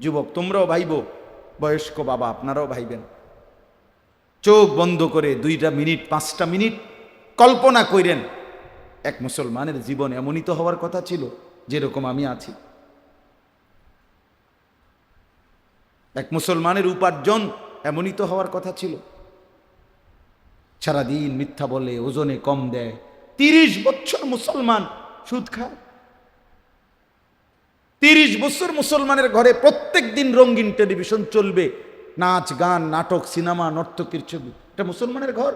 যুবক, তোমরাও ভাইব। বয়স্ক বাবা, আপনারাও ভাইবেন। চোখ বন্ধ করে দুইটা মিনিট, পাঁচটা মিনিট কল্পনা কইরেন, এক মুসলমানের জীবন এমনই তো হওয়ার কথা ছিল যেরকম আমি আছি। এক মুসলমানের উপার্জন এমনই তো হওয়ার কথা ছিল। সারাদিন মিথ্যা বলে ওজনে কম দেয়, তিরিশ বছর মুসলমান সুদ খায়। তিরিশ বছর মুসলমানের ঘরে প্রত্যেক দিন রঙিন টেলিভিশন চলবে, নাচ, গান, নাটক, সিনেমা, নর্তকীর ছবি। এটা মুসলমানের ঘর।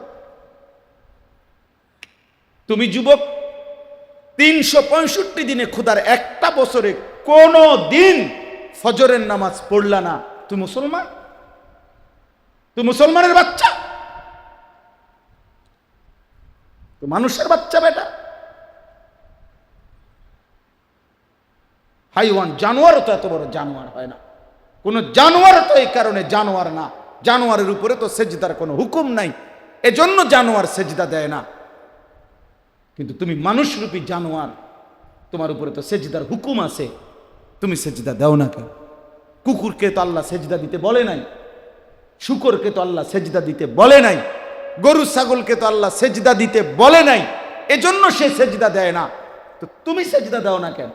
তুমি যুবক, তিনশো পঁয়ষট্টি দিনে খুদার একটা বছরে কোনো দিন ফজরের নামাজ পড়লা না। তুই মুসলমান? তুই মুসলমানের বাচ্চা? মানুষের বাচ্চা বেটা? হাইওয়ান জানোয়ারও তো এত বড় জানোয়ার হয় না। কোন জানোয়ার তো এই কারণে জানোয়ার না। জানোয়ারের উপরে তো সেজদার কোনো হুকুম নাই। এজন্য জানোয়ার সেজদা দেয় না। কিন্তু তুমি মানুষরূপী জানোয়ার, তোমার উপরে তো সেজদার হুকুম আছে। তুমি সেজদা দাও না কেন? কুকুরকে তো আল্লাহ সেজদা দিতে বলে নাই। শুকরকে তো আল্লাহ সেজদা দিতে বলে নাই। গরু ছাগলকে তো আল্লাহ সেজদা দিতে বলে নাই। এজন্য সে সেজদা দেয় না। তো তুমি সেজদা দাও না কেন?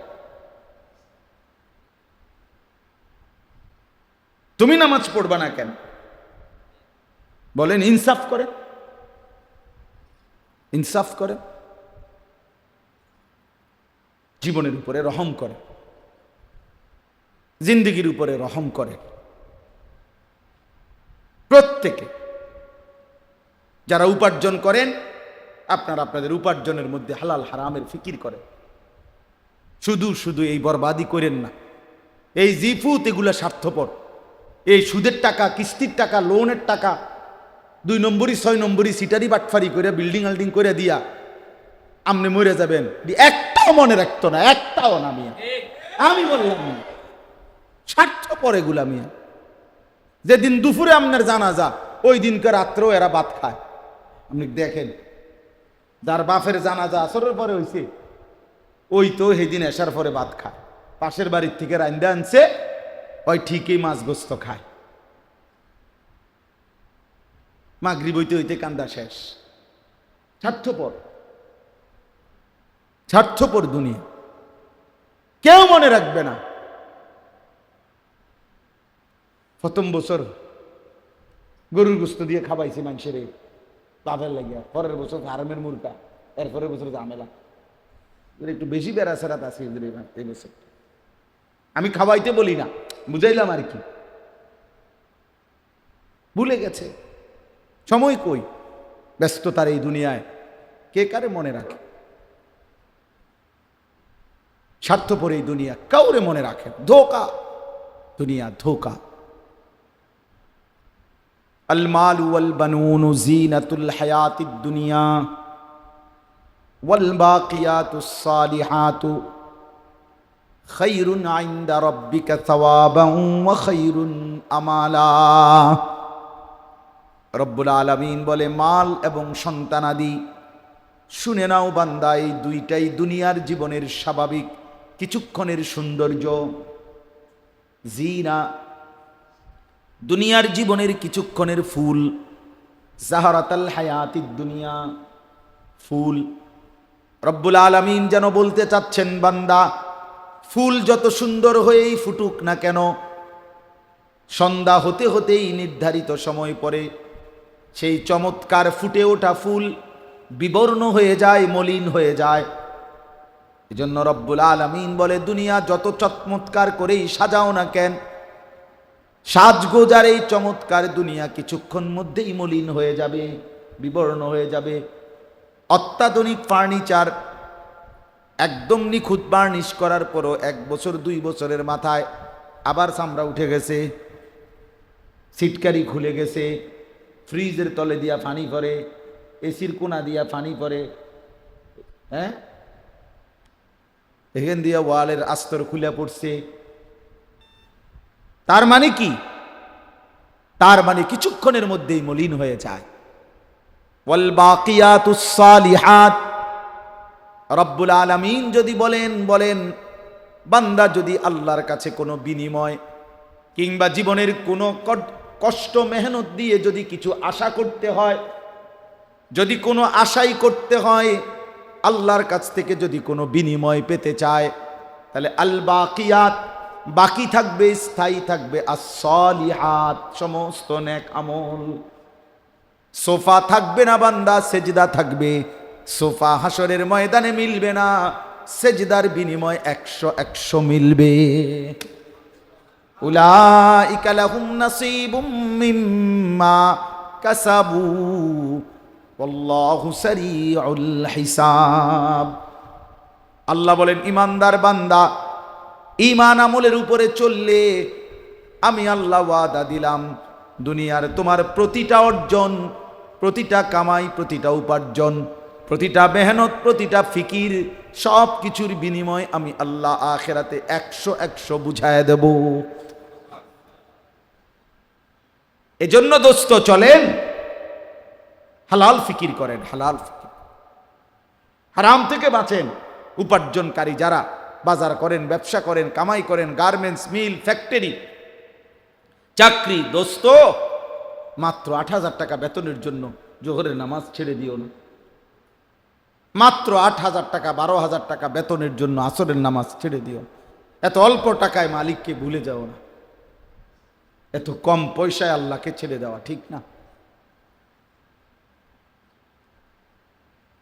তুমি নামাজ পড়বা না কেন? বলেন, ইনসাফ করে ইনসাফ করে জীবনের উপরে রহম করে জিন্দগির উপরে রহম করে প্রত্যেকে যারা উপার্জন করেন, আপনারা আপনাদের উপার্জনের মধ্যে হালাল হারামের ফিকির করেন। শুধু শুধু এই বরবাদি করেন না। এই জিফুত এগুলা স্বার্থপর। এই সুদের টাকা, কিস্তির টাকা লোনের টাকা, দুই নম্বরই, ছয় নম্বরই, সিটারি বাটফারি করে বিল্ডিং আল্ডিং করে দিয়া আপনি মরে যাবেন। একটাও মনে রাখতো না, একটাও না মিয়া। আমি বললাম। স্বার্থপর এগুলা মিয়া। যেদিন দুপুরে আপনার জানাজা, ওই দিনকে রাত্রেও এরা ভাত খায়। আপনি দেখেন, যার বাপের জানাজা আসরের পরে হয়েছে ওই তো সেদিন এসার পরে ভাত খায়। পাশের বাড়ির থেকে রান্দা আনছে ওই ঠিকই মাছ গোস্ত খায়। মাগরি বইতে হইতে কান্দা শেষ। স্বার্থপর। স্বার্থপর দুনিয়া। কেউ মনে রাখবে না। প্রথম বছর গরুর গোস্ত দিয়ে খাবাইছি মানুষের লাভের লাগিয়া পরের বছর হারামের মুরগা, এরপরের বছর এদের একটু বেশি বেড়া সেরাত আছে আমি খাওয়াইতে বলি না। বুঝাইলাম আর কি ভুলে গেছে সময় কই ব্যস্ততার এই দুনিয়ায় কে কারে মনে রাখে স্বার্থপর এই দুনিয়া কাউরে মনে রাখে ধোকা দুনিয়া ধোকা المال والبنون زينة الحياة الدنيا والباقيات الصالحات খৈরুন আইন্দা রব্বিকা সওয়াবাও ওয়া খৈরুন আমালা। রব্বুল আলামিন বলে, মাল এবং সন্তানাদি, শুনে নাও বান্দা, এই দুইটাই দুনিয়ার জীবনের স্বাভাবিক কিছুক্ষণের সৌন্দর্য। জিনা, দুনিয়ার জীবনের কিছুক্ষণের ফুল। জাহারাতাল হায়াতি দুনিয়া, ফুল। রব্বুল আলমিন যেন বলতে চাচ্ছেন, বান্দা ফুল যত সুন্দর হয়েই ফুটুক না কেন, সন্ধ্যা হতে হতেই নির্ধারিত সময় পরে সেই চমৎকার ফুটে ওঠা ফুল বিবর্ণ হয়ে যায়, মলিন হয়ে যায়। এজন্য রব্বুল আলামিন বলে, দুনিয়া যত চমৎকার করেই সাজাও না কেন, সাজগোজার এই চমৎকার দুনিয়া কিছুক্ষণ মধ্যেই মলিন হয়ে যাবে, বিবর্ণ হয়ে যাবে। অত্যাধুনিক ফার্নিচার একদম নিখুঁত বার্নিশ করার পরও এক বছর, দুই বছরের মাথায় আবার চামড়া উঠে গেছে সিটকারি খুলে গেছে, ফ্রিজের তলে দিয়া পানি পরে এসির কোনা দিয়া পানি পরে হ্যাঁ? এখান দিয়া ওয়ালের আস্তর খুলে পড়ছে। তার মানে কি? তার মানে কিছুক্ষণের মধ্যেই মলিন হয়ে যায়। ওয়াল বাকিয়াতুস সালিহাত। রব্বুল আলামিন যদি বলেন বলেন, বান্দা যদি আল্লাহর কাছে কোনো বিনিময় কিংবা জীবনের কোনো কষ্ট, মেহনত দিয়ে যদি কিছু আশা করতে হয়, যদি কোনো আশাই করতে হয়, আল্লাহর কাছ থেকে যদি কোনো বিনিময় পেতে চায়, তাহলে আল বাকিয়াত বাকি থাকবে, স্থায়ী থাকবে। আসলিহাত সমস্ত নেক আমল। সোফা থাকবে না বান্দা, সেজদা থাকবে। সোফা হাসরের ময়দানে মিলবে না, সেজদার বিনিময় একশো একশো মিলবে। কাসাবু আল্লাহ বলেন, ইমানদার বান্দা ইমান আমলের উপরে চললে আমি আল্লাহ ওয়াদা দিলাম, দুনিয়ার তোমার প্রতিটা অর্জন, প্রতিটা কামাই, প্রতিটা উপার্জন প্রতিটা মেহনত, প্রতিটা ফিকির সব কিছুর বিনিময় আমি আল্লাহ আখেরাতে একশো একশো বুঝায় দেব। এজন্য দোস্ত চলেন, হালাল ফিকির করেন, হালাল ফিকির। হারাম থেকে বাঁচেন। উপার্জনকারী যারা বাজার করেন, ব্যবসা করেন, কামাই করেন, গার্মেন্টস, মিল, ফ্যাক্টরি, চাকরি, দোস্ত, মাত্র আট হাজার টাকা বেতনের জন্য জোহরের নামাজ ছেড়ে দিও না। মাত্র আট হাজার টাকা, বারো হাজার টাকা বেতনের জন্য আসরের নামাজ ছেড়ে দিও। এত অল্প টাকায় মালিককে ভুলে যাও না। এত কম পয়সায় আল্লাহকে ছেড়ে দেওয়া ঠিক না।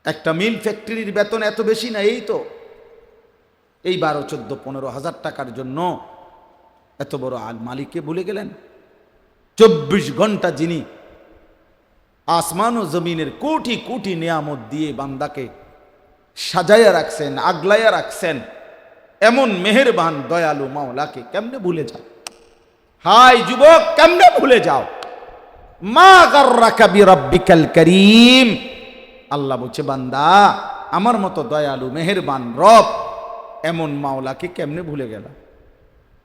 একটা মিল ফ্যাক্টরির বেতন এত বেশি না, এই তো। এই বারো, চোদ্দ, পনেরো হাজার টাকার জন্য এত বড় আল মালিককে ভুলে গেলেন। চব্বিশ ঘণ্টা যিনি আসমান ও জমিনের কোটি কোটি নিয়ামত দিয়ে বান্দাকে সাজাইয়া রাখছেন, আগলাইয়া রাখছেন। এমন মেহেরবান দয়ালু মাওলাকে কেমনে ভুলে যাও? হাই যুবক, কেমনে ভুলে যাও? মা গার্রাকা বিরাব্বিকাল করিম। আল্লাহ বলছে, বান্দা, আমার মতো দয়ালু, মেহেরবান রব এমন মাওলাকে কেমনে ভুলে গেল?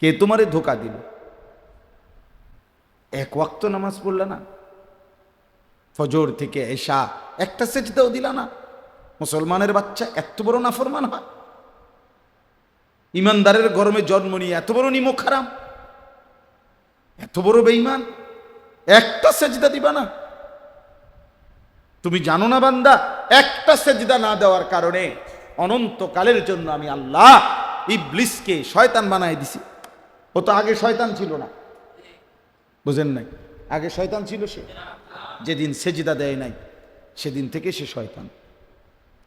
কে তোমারে ধোকা দিল? এক ওয়াক্ত নামাজ পড়লে না? ফজর থেকে এশা, একটা সেজদাও দিলা না? মুসলমানের বাচ্চা এত বড় নাফরমান হয়। ইমানদারের গরমে জন্ম নিয়ে এত বড় নিমক খারাম এত বড় বেঈমান। একটা সেজদা দিবা না। তুমি জানো না বান্দা, একটা সেজদা না দেওয়ার কারণে অনন্তকালের জন্য আমি আল্লাহ ইবলিসকে শয়তান বানাই দিছি। ও তো আগে শয়তান ছিল না। বুঝেন নাই? আগে শয়তান ছিল সে। যেদিন সেজিদা দেয় নাই, সেদিন থেকে সে শয়তান।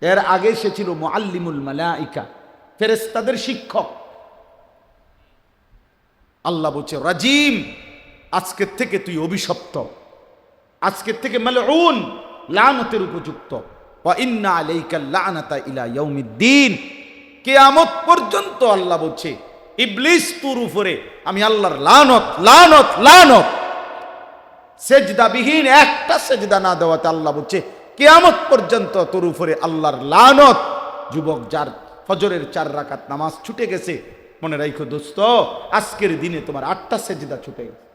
এর আগে সে ছিল মুআল্লিমুল মালাইকা, ফেরেশতাদের শিক্ষক। আল্লাহ বলছে, রাজিম আজকের থেকে তুই অভিশপ্ত। আজকের থেকে মালউন লানতের উপযুক্ত। ইন্না আলাইকা লানাতা ইলা ইয়াউমিদ্দিন। পর্যন্ত আল্লাহ বলছে, ইবলিস তোর উপরে আমি আল্লাহর লানত লানত লানত। সেজদাবিহীন একটা সেজদা না দেওয়াতে আল্লাহ বলছে কেয়ামত পর্যন্ত তোর উপরে আল্লাহর লানত। যুবক যার ফজরের চার রাকাত নামাজ ছুটে গেছে, মনে রাখো দোস্ত, আজকের দিনে তোমার আটটা সেজদা ছুটে গেছে।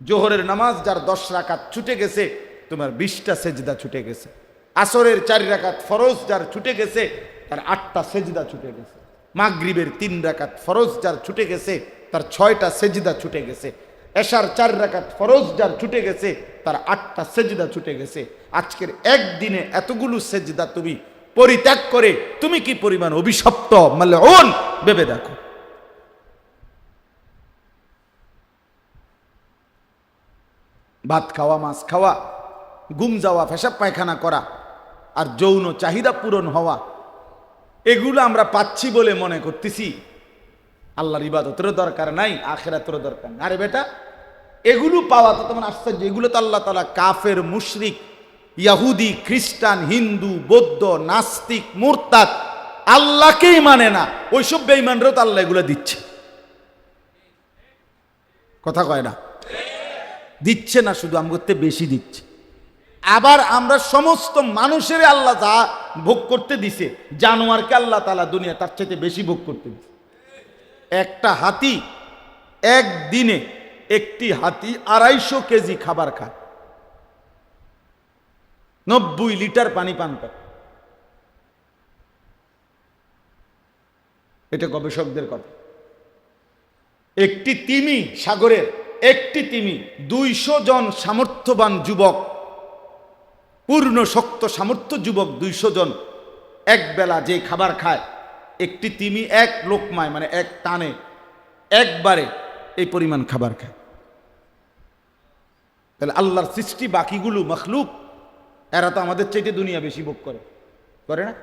জোহরের নামাজ যার দশ রাকাত ছুটে গেছে, তোমার বিশটা সেজদা ছুটে গেছে। আসরের চার রাকাত ফরজ যার ছুটে গেছে, তার আটটা সেজদা ছুটে গেছে। মাগরিবের তিন রাকাত ফরজ যার ছুটে গেছে, তার ছয়টা সেজদা ছুটে গেছে। এশার চার রাকাত ফরজ যার ছুটে গেছে, তার আটটা সেজদা ছুটে গেছে। আজকের একদিনে এতগুলো সেজদা তুমি পরিত্যাগ করে, তুমি কি পরিমাণ অভিশপ্ত মানে ওন ভেবে দেখো। ভাত খাওয়া, মাছ খাওয়া গুম যাওয়া, পেশাব পায়খানা করা, আর যৌন চাহিদা পূরণ হওয়া, এগুলো আমরা পাচ্ছি বলে মনে করতেছি। আল্লাহর ইবাদতেরও দরকার নাই, আখেরাতেরও দরকার নাই। আরে বেটা, এগুলো পাওয়া তো তোমার আশ্চর্য। এগুলো তো আল্লাহ তালা কাফের, মুশরিক, ইয়াহুদি, খ্রিস্টান, হিন্দু, বৌদ্ধ, নাস্তিক, মুরতাদ আল্লাহকেই মানে না। ওইসব বেইমানরাও তো আল্লাহ এগুলো দিচ্ছে। কথা কয় না? দিচ্ছে না শুধু আমগতে বেশি দিচ্ছে। আবার আমরা সমস্ত মানুষের আল্লাহ যা ভোগ করতে দিছে, জানোয়ারকে আল্লাহ তালা দুনিয়া তার চাইতে বেশি ভোগ করতে দিছে। একটা হাতি একদিনে একটি হাতি আড়াইশো কেজি খাবার খায়। নব্বই লিটার পানি পান করে। এটা গবেষকদের কথা। একটি তিমি সাগরের, একটি তিমি দুইশো জন সামর্থ্যবান যুবক, পূর্ণ শক্ত সামর্থ্য যুবক দুইশো জন এক বেলা যে খাবার খায় একটি তিমি এক লোকমায় মানে এক টানে, একবারে এই পরিমাণ খাবার খায়। তাহলে আল্লাহর সৃষ্টি বাকিগুলো মখলুক, এরা তো আমাদের চাইতে দুনিয়া বেশি ভোগ করে। করে না?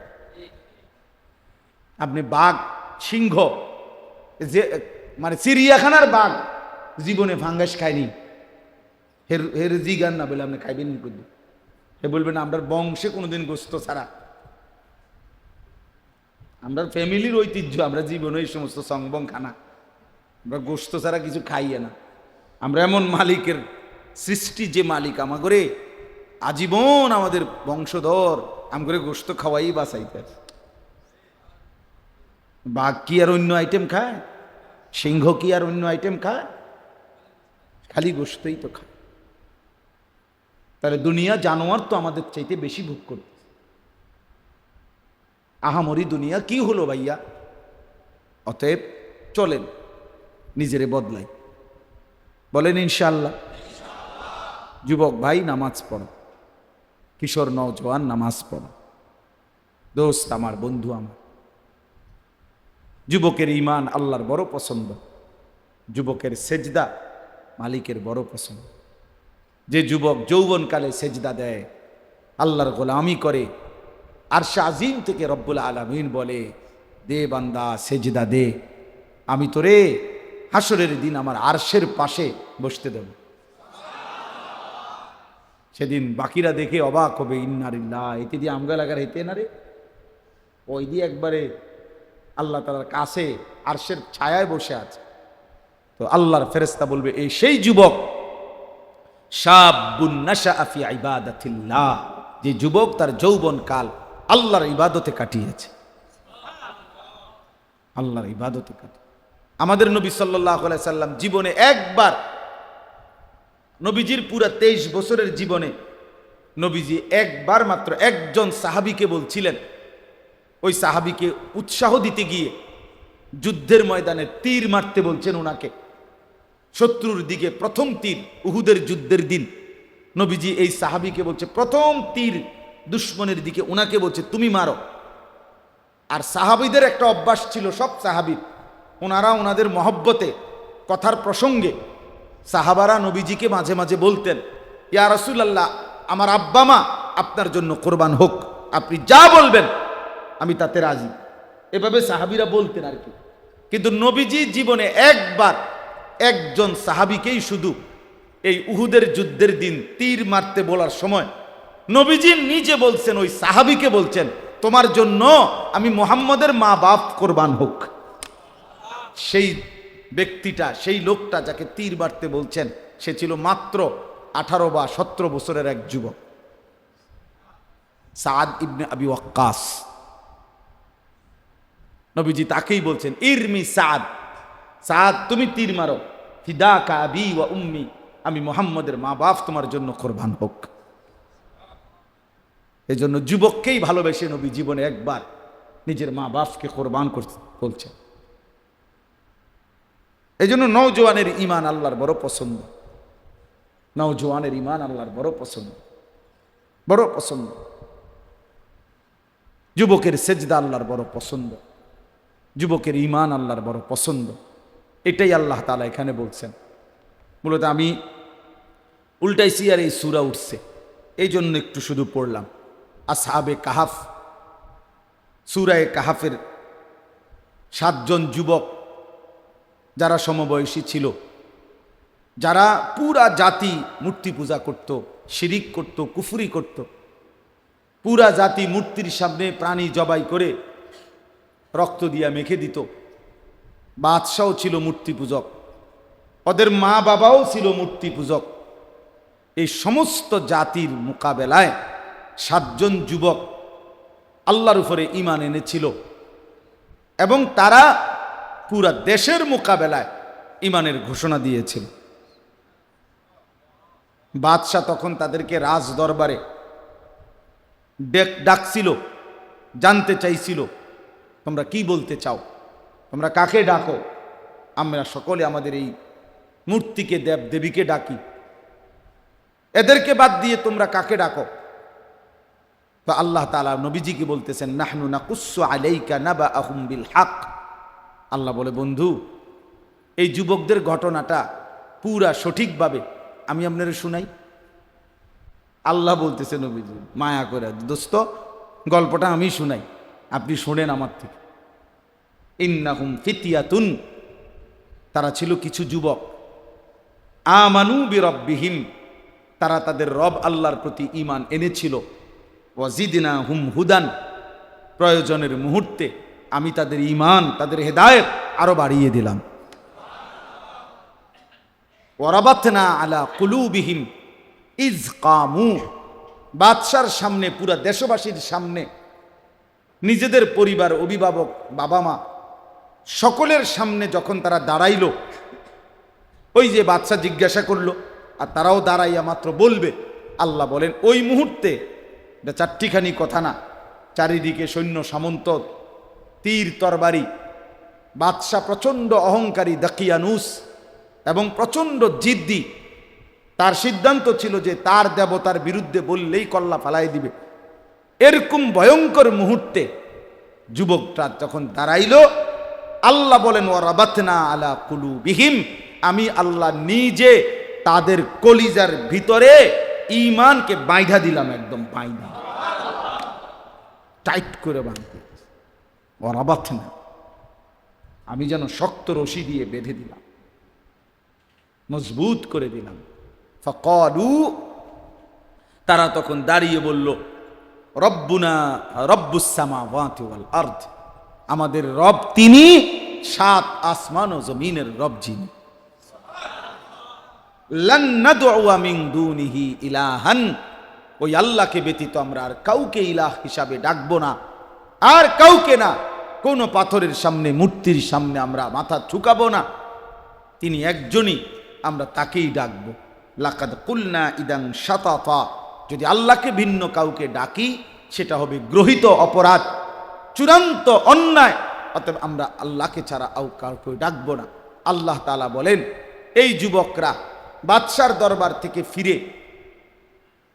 আপনি বাঘ, সিংহ, যে মানে চিড়িয়াখানার বাঘ জীবনে ফাঙ্গাস খায়নি। হের হের জিগান না বলে আপনি খাইবেন করবেন হে বলবেন আপনার বংশে কোনোদিন গোস্ত ছাড়া আমরা ফ্যামিলির ঐতিহ্য, আমরা জীবনে এই সমস্ত সংবং খানা। আমরা গোস্ত ছাড়া কিছু খাইয়ে না। আমরা এমন মালিকের সৃষ্টি যে মালিক আমাগরে আজীবন আমাদের বংশধর, আমগরে গোস্ত খাওয়াই বাঁচাইতে। বাঘ কি আর অন্য আইটেম খায়? সিংহ কি আর অন্য আইটেম খায়? খালি গোস্তই তো খায়। তাহলে দুনিয়া জানোয়ার তো আমাদের চাইতে বেশি ভোগ করতে আহামরি দুনিয়া, কি হলো ভাইয়া? অতএব চলেন, নিজেরে বদলাই। বলেন ইনশাল্লাহ যুবক ভাই, নামাজ পড়ো। কিশোর, নওজোয়ান, নামাজ পড়ো। দোস্ত আমার, বন্ধু আমার। যুবকের ইমান আল্লাহর বড় পছন্দ। যুবকের সেজদা মালিকের বড় পছন্দ। যে যুবক যৌবনকালে সেজদা দেয়, আল্লাহর গোলামি করে আর আজিম থেকে রব্বুল আলমিন বলে, দে বান্দা, সেজদা দে। আমি তোরে হাসরের দিন আমার আরশের পাশে বসতে দেব। সেদিন বাকিরা দেখে অবাক হবে ইন্নারিল্লাহ এতে দিয়ে আমগা লাগার হেতে না রে? ওই দিয়ে একবারে আল্লাহ তালার কাছে আরশের ছায়ায় বসে আছে। তো আল্লাহর ফেরেস্তা বলবে, এই সেই যুবক, শাবুন নাশা আফি ইবাদাতিল্লাহ, যে যুবক তার যৌবন কাল আল্লাহর ইবাদতে কাটিয়েছে। আল্লাহর ইবাদতে কাটিয়ে আমাদের নবী সাল্লাহ সাল্লাম জীবনে একবার নবীজির পুরা তেইশ বছরের জীবনে নবীজি একবার মাত্র একজন সাহাবিকে বলছিলেন, ওই সাহাবিকে উৎসাহ দিতে গিয়ে যুদ্ধের ময়দানে তীর মারতে বলছেন ওনাকে শত্রুর দিকে প্রথম তীর উহুদের যুদ্ধের দিন। নবীজি এই সাহাবিকে বলছে, প্রথম তীর দুশ্মনের দিকে ওনাকে বলছে, তুমি মারো। আর সাহাবিদের একটা অভ্যাস ছিল, সব সাহাবির ওনারা ওনাদের মহব্বতে, কথার প্রসঙ্গে সাহাবারা নবীজিকে মাঝে মাঝে বলতেন, ইয়া রসুলাল্লাহ, আমার আব্বা মা আপনার জন্য কোরবান হোক, আপনি যা বলবেন, আমি তাতে রাজি। এভাবে সাহাবিরা বলতেন আর কি। কিন্তু নবীজি জীবনে একবার একজন সাহাবিকেই শুধু এই উহুদের যুদ্ধের দিন তীর মারতে বলার সময় নবীজি নিজে বলছেন, ওই সাহাবিকে বলছেন, তোমার জন্য আমি মোহাম্মদের মা বাপ কোরবান হোক। সেই ব্যক্তিটা, সেই লোকটা যাকে তীর মারতে বলছেন, সে ছিল মাত্র আঠারো বা সতেরো বছরের এক যুবক। সাদ ইবনে আবি ওয়াক্কাস। নবীজি তাকেই বলছেন, ইরমি সাদ। সাদ, তুমি তীর মারো। ফিদা কাবি ওয়া উম্মি। আমি মোহাম্মদের মা বাপ তোমার জন্য কোরবান হোক। এই জন্য যুবককেই ভালোবেসে নবী জীবনে একবার নিজের মা বাপকে কোরবান করতে বলছেন এই জন্য নৌজওয়ানের ইমান আল্লাহর বড় পছন্দ। নৌজওয়ানের ইমান আল্লাহর বড় পছন্দ। বড় পছন্দ। যুবকের সেজদা আল্লাহর বড় পছন্দ। যুবকের ইমান আল্লাহর বড় পছন্দ। এটাই আল্লাহ তালা এখানে বলছেন। মূলত আমি উল্টাইছি আর এই সুরা উঠছে। এই জন্য একটু শুধু পড়লাম। আসহাবে কাহাফ। সুরায় কাহাফের সাতজন যুবক যারা সমবয়সী ছিল, যারা পুরা জাতি মূর্তি পূজা করত, শিরিক করত, কুফুরি করত। পুরা জাতি মূর্তির সামনে প্রাণী জবাই করে রক্ত দিয়া মেখে দিত। বাদশাও ছিল মূর্তি পূজক। ওদের মা বাবাও ছিল মূর্তি পূজক। এই সমস্ত জাতির মোকাবেলায় সাতজন যুবক আল্লাহর উপরে ইমান এনেছিল এবং তারা পুরা দেশের মোকাবেলায় ইমানের ঘোষণা দিয়েছিল। বাদশাহ তখন তাদেরকে রাজ দরবারে ডাকছিল, জানতে চাইছিল, তোমরা কি বলতে চাও? তোমরা কাকে ডাকো? আমরা সকলে আমাদের এই মূর্তিকে দেব দেবীকে ডাকি। এদেরকে বাদ দিয়ে তোমরা কাকে ডাকো? তো আল্লাহ তালা নবীজিকে বলতেছেন, নাহনু না কুসু আলাইকা নাবা আহুম বিল হাক আল্লাহ বলে, বন্ধু, এই যুবকদের ঘটনাটা পুরা সঠিকভাবে আমি আপনারা শুনাই। আল্লাহ বলতেছে নবীজি, মায়া করে দোস্ত, গল্পটা আমি শুনাই। আপনি শোনেন আমার থেকে। ইন্নাহুম ফিতিয়াতুন, তারা ছিল কিছু যুবক। আমানু বিরব্বিহিম, তারা তাদের রব আল্লাহর প্রতি ইমান এনেছিল। ওয়াজিদিনা হুম হুদান, প্রয়োজনের মুহূর্তে আমি তাদের ইমান তাদের হেদায়েত আরও বাড়িয়ে দিলাম। ওরাবাতনা আলা কুলুবিহিম ইজ কামু, বাদশার সামনে, পুরা দেশবাসীর সামনে, নিজেদের পরিবার, অভিভাবক বাবা মা সকলের সামনে যখন তারা দাঁড়াইল, ওই যে বাচ্চা জিজ্ঞাসা করল, আর তারাও দাঁড়াইয়া মাত্র বলবে, আল্লাহ বলেন, ওই মুহূর্তে এটা চারটিখানি কথা না। চারিদিকে সৈন্য সামন্ত, তীর তরবারি, বাদশাহ প্রচণ্ড অহংকারী দাকিয়ানুস এবং প্রচণ্ড জিদ্দি। তার সিদ্ধান্ত ছিল যে তার দেবতার বিরুদ্ধে বললেই কল্লা ফালাই দিবে। এরকম ভয়ঙ্কর মুহূর্তে যুবকটা যখন দাঁড়াইল, আল্লাহ বলেন ও রাবাতনা আলা কুলু বিহিম আমি আল্লাহ নিজে তাদের কলিজার ভিতরে ইমানকে বাইধা দিলাম একদম বাইধা টাইট করে বাঁধতে। ওর ও রাবাতনা আমি যেন শক্ত রশি দিয়ে বেঁধে দিলাম। মজবুত করে দিলাম। ফকলু। তারা তখন দাঁড়িয়ে বলল, রব্বুনা রব্বুসামা ওয়াল আর্থ আমাদের রব তিনি সাত আসমান ও জমিনের রব যিনি। দুনিহি ইলাহান। ওই আল্লাহকে ব্যতীত আমরা আর কাউকে ইলাহ হিসাবে ডাকবো না। আর কাউকে না, কোনো পাথরের সামনে, মূর্তির সামনে আমরা মাথা ঝুঁকাবো না। তিনি একজনই, আমরা তাকেই ডাকবো। লাকাদ কুলনা ইদাং সাতাফা যদি আল্লাহকে ভিন্ন কাউকে ডাকি, সেটা হবে গ্রহিত অপরাধ, চূড়ান্ত অন্যায়। অতএব আমরা আল্লাহকে ছাড়া আও কাউকে ডাকবো না। আল্লাহ তালা বলেন, এই যুবকরা বাদশার দরবার থেকে ফিরে,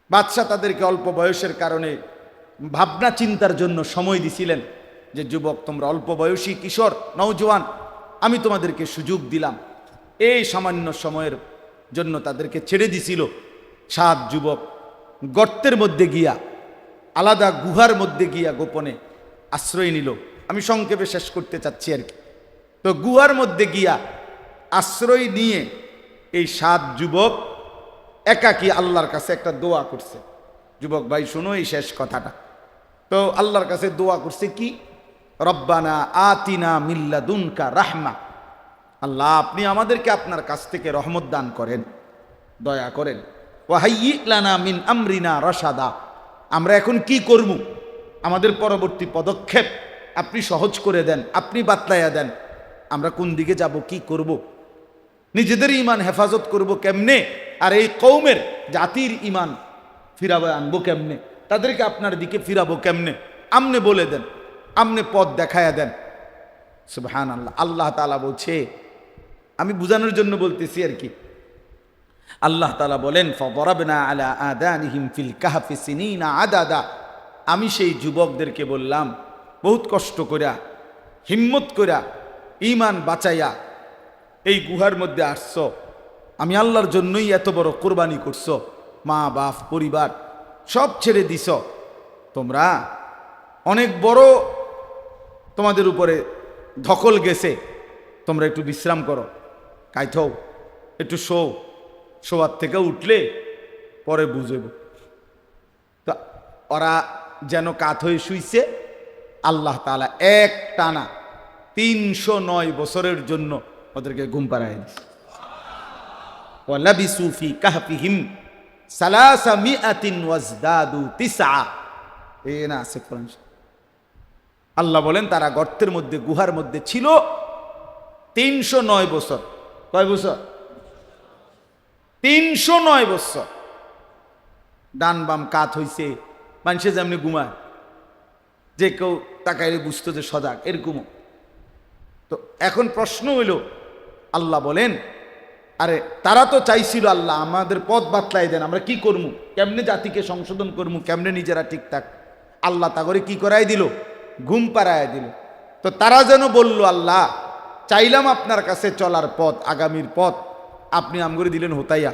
বাদশাহ তাদেরকে অল্প বয়সের কারণে ভাবনা চিন্তার জন্য সময় দিছিলেন যে, যুবক, তোমরা অল্প বয়সী কিশোর নৌজওয়ান আমি তোমাদেরকে সুযোগ দিলাম। এই সামান্য সময়ের জন্য তাদেরকে ছেড়ে দিছিল সাত যুবক। গর্তের মধ্যে গিয়া, আলাদা গুহার মধ্যে গিয়া গোপনে আশ্রয় নিল। আমি সংক্ষেপে শেষ করতে চাচ্ছি আর কি। তো গুহার মধ্যে গিয়া আশ্রয় নিয়ে এই সাত যুবক একাকি আল্লাহর কাছে একটা দোয়া করছে। যুবক ভাই, শোনো এই শেষ কথাটা। তো আল্লাহর কাছে দোয়া করছে কি? রব্বানা আতিনা মিল্লা দুনকা রাহমা। আল্লাহ, আপনি আমাদেরকে আপনার কাছ থেকে রহমত দান করেন, দয়া করেন। ওয়াহাইলানা মিন আমরিনা রসাদা আমরা এখন কি করব? আমাদের পরবর্তী পদক্ষেপ আপনি সহজ করে দেন, আপনি বাতলাইয়া দেন। আমরা কোন দিকে যাব, কি করব। নিজেদের ইমান হেফাজত করব কেমনে? আর এই কৌমের জাতির ইমান ফিরাবো আনব কেমনে? তাদেরকে আপনার দিকে ফিরাবো কেমনে? আমনে বলে দেন, আমনে পথ দেখায়া দেন। সুবহান আল্লাহ আল্লাহ তালা বলছে, আমি বুঝানোর জন্য বলতেছি আর কি। আল্লাহ তালা বলেন আলা আদাদা। আমি সেই যুবকদেরকে বললাম, বহুত কষ্ট কইরা, হিম্মত কইরা ইমান বাঁচাইয়া এই গুহার মধ্যে আসছ। আমি আল্লাহর জন্যই এত বড় কোরবানি করছ। মা, বাপ, পরিবার, সব ছেড়ে দিছ। তোমরা অনেক বড় তোমাদের উপরে ধকল গেছে। তোমরা একটু বিশ্রাম করো। কাইথও, একটু শো শোয়ার থেকে উঠলে পরে বুঝব। তা ওরা যেন কাত হয়ে শুইছে, আল্লাহ তালা এক টানা তিনশো নয় বছরের জন্য ওদেরকে ঘুম পাড়ায় দিছে ওয়ালাবিসু ফি কাহফিহিম সালাসা মিআতিন ওয়াজদাদু তিসআ। এই না আছে কোরআন আল্লাহ বলেন, তারা গর্তের মধ্যে, গুহার মধ্যে ছিল তিনশো নয় বছর। কয় বছর? তিনশো নয় বছর। ডান বাম কাত হইছে, মানুষে যেমনি ঘুমায়। যে কেউ তাকাইলে বুঝতো যে সজাগ, এরকমও। তো এখন প্রশ্ন হইল আল্লাহ বলেন, আরে তারা তো চাইছিল আল্লাহ, আমাদের পথ বাতলাই দেন, আমরা কি করব কেমনে জাতিকে সংশোধন করব কেমনে নিজেরা ঠিকঠাক আল্লাহ তা করে কি করাই দিল? ঘুম পাড়ায় দিল। তো তারা যেন বলল, আল্লাহ, চাইলাম আপনার কাছে চলার পথ, আগামীর পথ। আপনি আমগরে দিলেন হোতাইয়া।